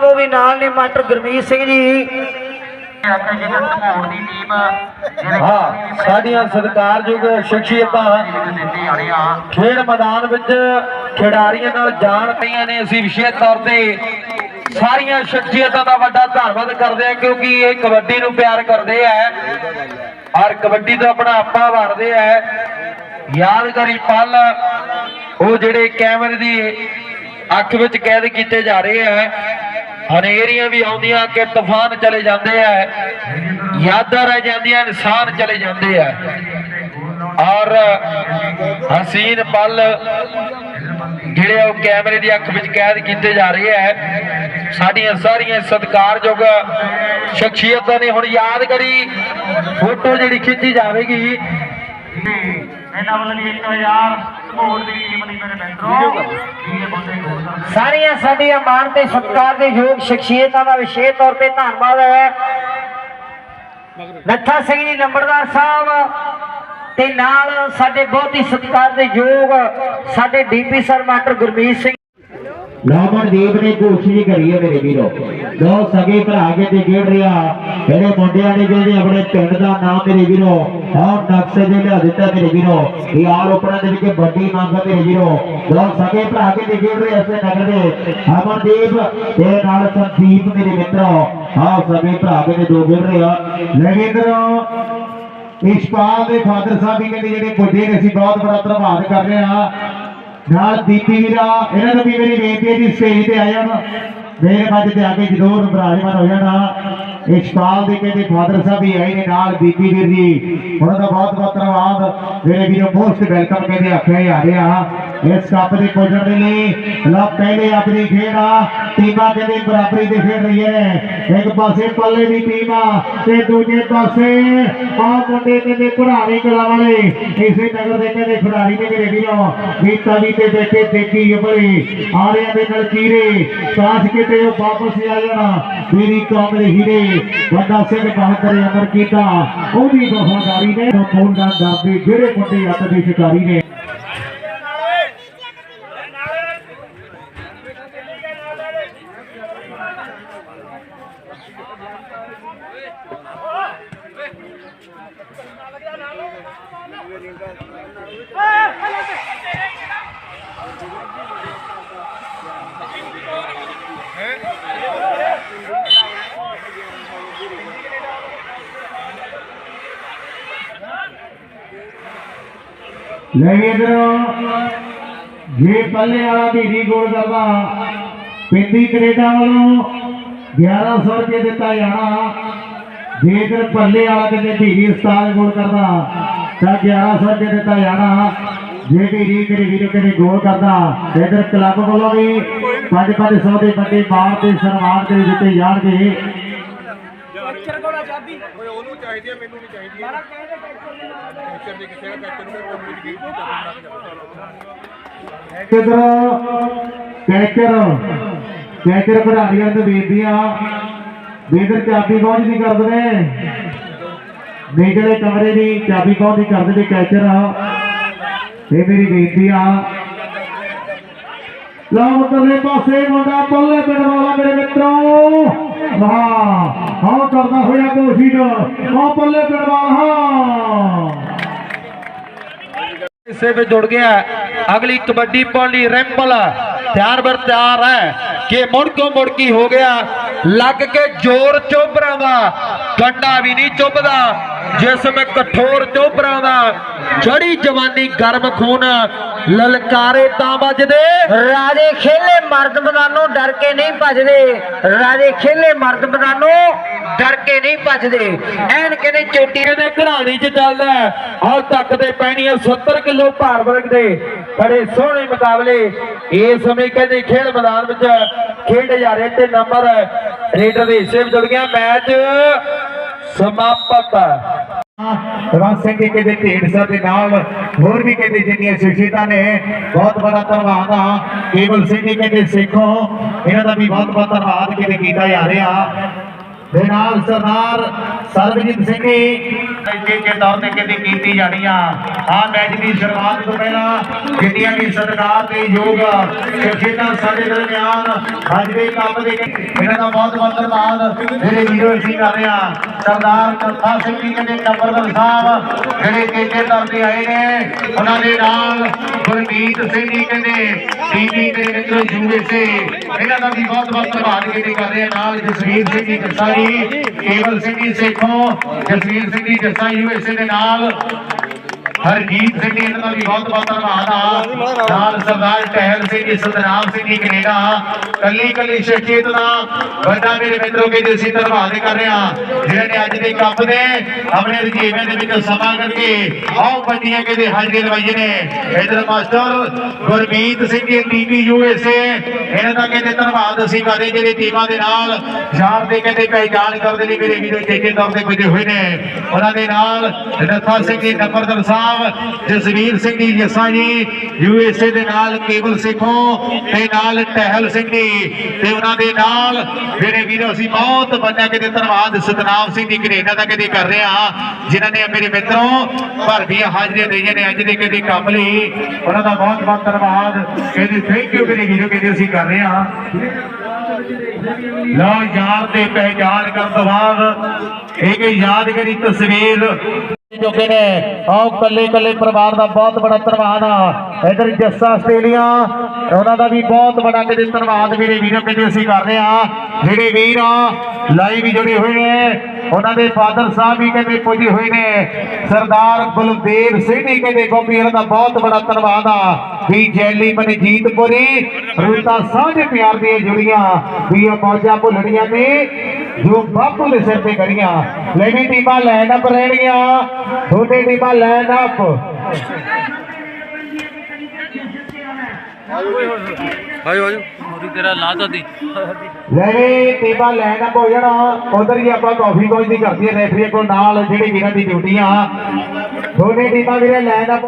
ਸਾਹਿਬ ਉਹ ਵੀ ਨਾਲ ਨੇ, ਮਾਸਟਰ ਗੁਰਮੀਤ ਸਿੰਘ ਜੀ। ਹਾਂ, ਸਾਡੀਆਂ ਸਤਿਕਾਰਯੋਗ ਸ਼ਖਸੀਅਤਾਂ ਖੇਡ ਮੈਦਾਨ ਵਿੱਚ ਖਿਡਾਰੀਆਂ ਨਾਲ ਜਾਣ ਪਈਆਂ ਨੇ। ਅਸੀਂ ਵਿਸ਼ੇਸ਼ ਤੌਰ ਤੇ ਸਾਰੀਆਂ ਸ਼ਖਸੀਅਤਾਂ ਦਾ ਵੱਡਾ ਧੰਨਵਾਦ ਕਰਦੇ ਹਾਂ, ਕਿਉਂਕਿ ਇਹ ਕਬੱਡੀ ਨੂੰ ਪਿਆਰ ਕਰਦੇ ਆ। ਔਰ ਕਬੱਡੀ ਤੋਂ ਆਪਣਾ ਆਪਾ ਵਾਰਦੇ ਆ। ਯਾਦਗਾਰੀ ਪਲ ਉਹ ਜਿਹੜੇ ਕੈਮਰੇ ਦੀ ਅੱਖ ਵਿੱਚ ਕੈਦ ਕੀਤੇ ਜਾ ਰਹੇ ਆ। ਹਨੇਰੀਆਂ ਵੀ ਆਉਂਦੀਆਂ ਕਿ ਤੂਫਾਨ ਚਲੇ ਜਾਂਦੇ ਆ, ਯਾਦਾਂ ਰਹਿ ਜਾਂਦੀਆਂ, ਇਨਸਾਨ ਚਲੇ ਜਾਂਦੇ ਆ। ਔਰ ਹਸੀਨ ਪਲ ਜਿਹੜੇ ਉਹ ਕੈਮਰੇ ਦੀ ਅੱਖ ਵਿੱਚ ਕੈਦ ਕੀਤੇ ਜਾ ਰਹੇ ਹੈ ਸਾਡੀਆਂ ਸਾਰੀਆਂ ਸਤਿਕਾਰਯੋਗ ਸ਼ਖਸੀਅਤਾਂ ਨੇ ਹੁਣ ਯਾਦ ਕਰੀ, ਫੋਟੋ ਜਿਹੜੀ ਖਿੱਚੀ ਜਾਵੇਗੀ। ਇਹਨਾਂ ਵੱਲੋਂ ਵੀ 1000 ਧਮੋੜ ਦੀ ਟੀਮ ਲਈ ਮੇਰੇ ਮਿੱਤਰੋ ਵੀਰ ਬੰਦੇ ਗੋਲ ਕਰਦੇ ਸਾਰੀਆਂ ਸਾਡੀਆਂ ਮਾਣ ਤੇ ਸਤਿਕਾਰ ਦੇ ਯੋਗ ਸ਼ਖਸੀਅਤਾਂ ਦਾ ਵਿਸ਼ੇਸ਼ ਤੌਰ ਤੇ ਧੰਨਵਾਦ ਹੈ। ਨੱਥਾ ਸਿੰਘ ਜੀ ਨੰਬਰਦਾਰ ਸਾਹਿਬ ਤੇ ਨਾਲ ਸਾਡੇ ਬਹੁਤ ਹੀ ਸਤਿਕਾਰ ਦੇ ਯੋਗ ਸਾਡੇ DP sir master Gurmeet Singh. Lamandeep ਨੇ ਕੋਸ਼ਿਸ਼ ਕਰੀ ਹੈ ਮੇਰੇ ਵੀਰੋ। ਜੋ ਸਗੇ ਭਰਾ ਕੇ ਤੇ ਖੇਡ ਰਿਹਾ। ਜਿਹੜੇ ਮੁੰਡਿਆਂ ਨੇ ਜਿਹੜੇ ਆਪਣੇ ਪਿੰਡ ਦਾ ਨਾਮ ਮੇਰੇ ਵੀਰੋ ਔਰ ਨਕਸ਼ੇ ਦੇ ਲਿਆ ਦਿੱਤਾ ਮੇਰੇ ਵੀਰੋ। ਇਹ ਆਲ ਓਪਨਾਂ ਦੇ ਵਿੱਚ ਵੱਡੀ ਮੰਗ ਹੈ ਮੇਰੇ ਵੀਰੋ। ਦੋ ਸਗੇ ਭਰਾ ਕੇ ਤੇ ਖੇਡ ਰਹੇ ਅਸੇ ਨਗਰ ਦੇ। ਅਮਨਦੀਪ ਤੇ ਨਾਲ ਸੰਦੀਪ ਮੇਰੇ ਮਿੱਤਰੋ। ਆਹ ਸਗੇ ਭਰਾ ਕੇ ਦੋ ਖੇਡ ਰਹੇ ਆ। ਲਗੇਂਦਰੋ ਇਸ਼ਪਾਲ ਦੇ ਫਾਦਰ ਸਾਹਿਬ ਵੀ ਕਹਿੰਦੇ ਜਿਹੜੇ ਵੱਡੇ ਨੇ, ਅਸੀਂ ਬਹੁਤ ਬੜਾ ਧੰਨਵਾਦ ਕਰ ਰਹੇ ਹਾਂ। ਨਾਲ ਦੀਪੀ ਵੀਰਾ, ਇਹਨਾਂ ਨੂੰ ਵੀ ਮੇਰੀ ਬੇਨਤੀ ਹੈ ਜੀ, ਸਟੇਜ ਤੇ ਆ ਜਾਣ ਮੇਰੇ ਮੱਝ ਤੇ ਆ ਕੇ ਜਦੋਂ ਬਰਾਜਮਾਨ ਹੋ ਜਾਣਾ ਇਸ਼ਪਾਲ ਦੇ ਕਹਿੰਦੇ ਫਾਦਰ ਸਾਹਿਬ ਵੀ ਆਏ ਨੇ ਨਾਲ ਦੀਪੀ ਵੀਰ ਜੀ। ਉਹਨਾਂ ਦਾ ਬਹੁਤ ਬਹੁਤ ਧੰਨਵਾਦ। ਮੇਰੇ ਵੀਰੋ, ਮੋਸਟ ਵੈਲਕਮ ਕਹਿੰਦੇ ਆਖਿਆ ਜਾ ਰਿਹਾ ਇਸ ਕੱਪ ਦੇ ਪਹੁੰਚਣ ਦੇ ਲਈ ਲਓ, ਪਹਿਲੇ ਆਪਣੀ ਖੇਡ ਆ। ਟੀਮਾਂ ਕਹਿੰਦੇ ਬਰਾਬਰੀ ਦੇ ਖੇਡ ਰਹੀ ਹੈ। ਇੱਕ ਪਾਸੇ ਪੱਲੇ ਦੀ ਟੀਮ ਆ ਤੇ ਦੂਜੇ ਪਾਸੇ ਆ ਮੁੰਡੇ ਕਹਿੰਦੇ ਪੁਰਾਣੀ ਕਲਾ ਵਾਲੇ। ਇਸੇ ਨਗਰ ਦੇ ਕਹਿੰਦੇ ਖਿਡਾਰੀ ਨੇ ਮੇਰੇ ਵੀਰੋ, ਗੀਤਾ ਵੀ ਤੇ ਬੈਠੇ ਦੇਖੀ ਬੜੀ ਆਰਿਆਂ ਦੇ ਨਾਲ ਚੀਰੇ ਕਾਸ਼ ਕਿਤੇ ਉਹ ਵਾਪਸ ਆ ਜਾਣਾ। ਮੇਰੀ ਕੌਮ ਦੇ ਹੀਰੇ। ਵੱਡਾ ਸਿੰਘ ਬਣ ਅਮਰ ਕੀਤਾ ਉਹਦੀ ਵਫਾਦਾਰੀ ਨੇ ਫੋਨ ਦਾ ਜਿਹੜੇ ਮੁੰਡੇ ਅੱਤ ਦੇ ਸ਼ਿਕਾਰੀ ਨੇ। ਲੈ ਇਧਰੋਂ। ਜੇ ਪੱਲੇ ਵਾਲਾ ਵੀ ਗੋਲ ਕਰਦਾ, ਪਿੰਡੀ ਕੈਨੇਡਾ ਵੱਲੋਂ 1100 ਰੁਪਏ ਦਿੱਤਾ ਜਾਣਾ। ਜੇਕਰ ਪੱਲੇ ਵਾਲਾ ਕਿਤੇ ਢੀਰੀ ਉਸਤਾਦ ਗੋਲ ਕਰਦਾ, ਤਾਂ 1100 ਰੁਪਏ ਦਿੱਤਾ ਜਾਣਾ। ਜੇ ਢੀਰੀ ਕਿਤੇ ਵੀਰੋ ਕਿਤੇ ਗੋਲ ਕਰਦਾ, ਤੇ ਇਧਰ ਕਲੱਬ ਵੱਲੋਂ ਵੀ 5-500 ਦੇ ਵੱਡੇ ਬਾਹਰ ਤੇ ਸਨਮਾਨ ਦੇ ਦਿੱਤੇ ਜਾਣਗੇ। ਚਾਹੀਦੀ ਹੈ ਮੈਨੂੰ ਨਹੀਂ ਚਾਹੀਦੀ ਕੈਚਰ ਦੇ ਕਿਸੇ ਕੈਚਰ ਨੂੰ ਕੋਈ ਮੁਝ ਗਈ ਕਿਧਰ ਕੈਚਰ ਕੈਚਰ ਖਿਡਾਰੀਆਂ ਨੂੰ ਬੇਨਤੀਆਂ ਬੇਦਰ ਚਾਬੀ ਕੌਣ ਦੀ ਕਰਦੇ ਨੇ। ਨਿਕਲੇ ਕਮਰੇ ਦੀ ਚਾਬੀ ਕੌਣ ਦੀ ਕਰਦੇ ਨੇ ਕੈਚਰ। ਇਹ ਮੇਰੀ ਬੇਨਤੀ ਆ। ਲਓ ਉਧਰਲੇ ਪਾਸੇ ਮੁੰਡਾ ਪੱਲੇ ਪਿੰਡ ਵਾਲਾ ਮੇਰੇ ਮਿੱਤਰੋ। ਵਾਹ ਕਰਦਾ ਹੋਇਆ ਕੋਸ਼ਿਸ਼ ਉਹ ਪੱਲੇ ਪਿੰਡ ਹਿੱਸੇ ਵਿੱਚ ਜੁੜ ਗਿਆ ਅਗਲੀ ਕਬੱਡੀ ਪਾਉਣ ਲਈ ਰੈਂਪਲ। ਤਿਆਰ ਬਰ ਤਿਆਰ ਹੈ ਕਿ ਮੁੜ ਮੁੜਕੋ ਮੁੜਕੀ ਹੋ ਗਿਆ। ਲੱਗ ਕੇ ਜ਼ੋਰ ਚੋਬਰਾਂ ਦਾ ਗੰਡਾ ਵੀ ਨਹੀਂ ਚੁੱਭਦਾ। ਜਿਸਮ ਕਠੋਰ ਚੋਬਰਾਂ ਦਾ ਜੜੀ ਜਵਾਨੀ ਗਰਮ ਖੂਨ ਲਲਕਾਰੇ ਤਾਂ ਵੱਜਦੇ। ਰਾਜੇ ਖੇਲੇ ਮਰਦ ਮੈਦਾਨੋਂ ਡਰ ਕੇ ਨਹੀਂ ਭੱਜਦੇ। ਰਾਜੇ ਖੇਲੇ ਮਰਦ ਮੈਦਾਨੋਂ ਡਰ ਕੇ ਨਹੀਂ ਭੱਜਦੇ। ਐਨ ਕਹਿੰਦੇ ਚੋਟੀ ਦੇ ਘਰਾਣੀ ਚ ਚੱਲਦਾ ਆਹ ਤੱਕ ਦੇ ਪੈਣੀਆਂ 70 ਕਿਲੋ ਭਾਰ ਵਰਗ ਦੇ ਬੜੇ ਸੋਹਣੇ ਮੁਕਾਬਲੇ। ਇਸ ਸਮੇਂ ਕਹਿੰਦੇ ਖੇਡ ਮੈਦਾਨ ਵਿੱਚ ਖੇਡੇ ਜਾ ਰਹੇ ਤੇ ਨੰਬਰ ਰੇਡਰ ਦੇ ਹਿੱਸੇ ਵਿੱਚ ਜੁੜ ਗਿਆ। ਮੈਚ ਸਮਾਪਤ। ਰਵਨ ਸਿੰਘ ਜੀ ਕਹਿੰਦੇ ਢੇਡਸਾ ਦੇ ਨਾਲ ਹੋਰ ਵੀ ਕਹਿੰਦੇ ਜਿੰਨੀਆਂ ਸ਼ਖਸੀਅਤਾਂ ਨੇ, ਬਹੁਤ ਬੜਾ ਧੰਨਵਾਦ ਆ। ਕੇਵਲ ਸਿੰਘ ਜੀ ਕਹਿੰਦੇ ਸਿੱਖੋ, ਇਹਨਾਂ ਦਾ ਵੀ ਬਹੁਤ ਬਹੁਤ ਧੰਨਵਾਦ ਕਹਿੰਦੇ ਕੀਤਾ ਜਾ ਰਿਹਾ। ਦੇ ਨਾਲ ਸਰਦਾਰ ਸਰਬਜੀਤ ਸਿੰਘ ਜੀ ਕੇ ਤੌਰ ਤੇ ਕਹਿੰਦੇ ਕੀਤੀ ਜਾਣੀ ਆ। ਆ ਮੈਚ ਦੀ ਸ਼ੁਰੂਆਤ ਤੋਂ ਪਹਿਲਾਂ ਜਿੰਨੀਆਂ ਵੀ ਸਤਿਕਾਰ ਤੇ ਯੋਗ ਸ਼ਖਸੀਅਤਾਂ ਸਾਡੇ ਦਰਮਿਆਨ ਅੱਜ ਦੇ ਕੰਮ ਦੇ ਇਹਨਾਂ ਦਾ ਬਹੁਤ ਬਹੁਤ ਧੰਨਵਾਦ। ਜਿਹੜੇ ਵੀਰੋ ਅਸੀਂ ਕਰ ਰਹੇ ਸਰਦਾਰ ਕਰਤਾ ਸਿੰਘ ਜੀ ਕਹਿੰਦੇ ਨੰਬਰਦਾਰ ਸਾਹਿਬ, ਜਿਹੜੇ ਕੇਕੇ ਤੌਰ ਆਏ ਨੇ, ਉਹਨਾਂ ਦੇ ਨਾਲ ਗੁਰਮੀਤ ਸਿੰਘ ਜੀ ਕਹਿੰਦੇ ਟੀਵੀ ਦੇ ਵਿੱਚ ਯੂਐਸਏ ਇਹਨਾਂ ਦਾ ਵੀ ਬਹੁਤ ਬਹੁਤ ਧੰਨਵਾਦ ਕਹਿੰਦੇ ਕਰ ਰਹੇ ਨਾਲ ਜਸਵੀਰ ਸਿੰਘ ਜੀ ਜੱਸਾ ਜੀ, ਕੇਵਲ ਸਿੰਘ ਜੀ ਸੇਖੋਂ, ਜਸਵੀਰ ਸਿੰਘ ਜੀ ਜੱਸਾ ਯੂਐਸਏ ਦੇ ਨਾਲ ਹਰਜੀਤ ਸਿੰਘ ਜੀ ਇਹਨਾਂ ਦਾ ਵੀ ਬਹੁਤ ਬਹੁਤ ਧੰਨਵਾਦ ਆ। ਨਾਲ ਸਰਦਾਰ ਟਹਿਲ ਸਿੰਘ ਸਤਨਾਮ ਸਿੰਘ ਜੀ ਕੈਨੇਡਾ। ਕੱਲੀ ਕੱਲੀ ਸ਼ਖਸੀਅਤ ਦਾ ਵੱਡਾ ਮੇਰੇ ਮਿੱਤਰੋ ਕੇ ਜੀ ਅਸੀਂ ਧੰਨਵਾਦ ਕਰ ਰਹੇ। ਹਾਂ ਜਿਹੜੇ ਨੇ ਅੱਜ ਦੇ ਕੱਪ ਦੇ ਆਪਣੇ ਰਜੀਵੇਂ ਦੇ ਵਿੱਚ ਸਮਾਂ ਕਰਕੇ ਆਓ ਬੰਦੀਆਂ ਕੇ ਹਾਜ਼ਰੀ ਲਵਾਈਏ ਨੇ। ਇਧਰ master Gurmeet Singh ji TV USA ਇਹਨਾਂ ਦਾ ਕਹਿੰਦੇ ਧੰਨਵਾਦ ਅਸੀਂ ਕਰਦੇ ਜਿਹੜੇ ਟੀਮਾਂ ਦੇ ਨਾਲ ਜਾਣ ਦੇ ਕਹਿੰਦੇ ਪਹਿਚਾਣ ਕਰਦੇ ਨੇ ਮੇਰੇ ਵੀਰੋ ਚੇਚੇ ਤੌਰ ਤੇ ਪੁੱਜੇ ਹੋਏ ਨੇ। ਉਹਨਾਂ ਦੇ ਨਾਲ ਨੱਥਾ ਸਿੰਘ ਜੀ, ਨੰਬਰਦਾਰ ਸਾਹਿਬ, ਜਸਵੀਰ ਸਿੰਘ ਜੀ ਜੱਸਾ ਜੀ ਯੂਐਸਏ ਦੇ ਨਾਲ ਕੇਵਲ ਸਿੰਘੋਂ ਤੇ ਨਾਲ ਟਹਿਲ ਸਿੰਘ ਜੀ ਤੇ ਉਹਨਾਂ ਦੇ ਨਾਲ ਮੇਰੇ ਵੀਰੋ ਅਸੀਂ ਬਹੁਤ ਬੰਦਿਆਂ ਕਿਤੇ ਧੰਨਵਾਦ ਸਤਨਾਮ ਸਿੰਘ ਜੀ ਕੈਨੇਡਾ ਦਾ ਕਿਤੇ ਕਰ ਰਹੇ ਹਾਂ, ਜਿਨ੍ਹਾਂ ਨੇ ਮੇਰੇ ਮਿੱਤਰੋ ਭਰ ਹਾਜ਼ਰੀਆਂ ਦੇਈਆਂ ਨੇ, ਅੱਜ ਦੇ ਕਿਤੇ ਕੰਮ ਲਈ, ਉਹਨਾਂ ਦਾ ਬਹੁਤ ਬਹੁਤ ਧੰਨਵਾਦ। ਕਹਿੰਦੇ ਥੈਂਕ ਯੂ ਮੇਰੇ ਵੀਰੋ, ਕਹਿੰਦੇ ਅਸੀਂ ਕਰ ਰਹੇ ਹਾਂ। ਲਓ ਯਾਰ ਤੇ ਪਹਿਚਾਨ ਕਰਨ ਤੋਂ ਬਾਅਦ ਇੱਕ ਯਾਦਗਾਰੀ ਤਸਵੀਰ ਚੁੱਕੇ ਨੇ। ਆਓ ਕੱਲੇ ਕੱਲੇ ਪਰਿਵਾਰ ਦਾ ਬਹੁਤ ਬੜਾ ਧੰਨਵਾਦ ਆ। ਇਧਰ ਜੱਸਾ ਆਸਟ੍ਰੇਲੀਆ, ਉਹਨਾਂ ਦਾ ਵੀ ਬਹੁਤ ਬੜਾ ਕਿਤੇ ਧੰਨਵਾਦ ਮੇਰੇ ਵੀਰੋ ਕਹਿੰਦੇ ਅਸੀਂ ਕਰ ਰਹੇ ਆ ਜਿਹੜੇ ਵੀਰ ਆ ਲਾਈਵ ਜੁੜੇ ਹੋਏ ਨੇ। ਉਹਨਾਂ ਦੇ ਫਾਦਰ ਸਾਹਿਬ ਵੀ ਕਹਿੰਦੇ ਪੁੱਜੇ ਹੋਏ ਨੇ। ਸਰਦਾਰ ਬਲਦੇਵ ਸਿੰਘ ਜੀ ਕਹਿੰਦੇ ਗੋਪੀ ਇਹਨਾਂ ਦਾ ਬਹੁਤ ਬੜਾ ਧੰਨਵਾਦ ਆ। ਵੀ ਜੈਲੀ ਮਨਜੀਤਪੁਰੀ ਰੂਤਾ ਸਾਂਝੇ ਪਿਆਰ ਦੀਆਂ ਜੁੜੀਆਂ। ਵੀ ਇਹ ਮੌਜਾਂ ਭੁੱਲਣੀਆਂ ਨੇ। ਜੋ ਬਾਪੂ ਦੇ ਸਿਰ ਤੇ ਕਰੀਆਂ ਲੈ ਵੀ ਟੀਮਾਂ ਲੈਣ ਅਪ ਰਹਿਣਗੀਆਂ। ਦੋਨੇ ਟੀਮਾਂ ਲੈਣ ਅਪ ਲੈ ਵੀ ਟੀਮਾਂ ਲੈਣ ਅਪ ਹੋ ਜਾਣਾ। ਉਧਰ ਹੀ ਆਪਾਂ ਕਾਫੀ ਕੋਈ ਦੀ ਕਰਦੀ ਹੈ ਰੈਫਰੀ ਕੋਲ ਨਾਲ ਜਿਹੜੇ ਵੀਰਾਂ ਦੀ ਡਿਊਟੀਆਂ ਦੋਨੇ ਟੀਮਾਂ ਵੀਰੇ ਲੈਣ ਅਪ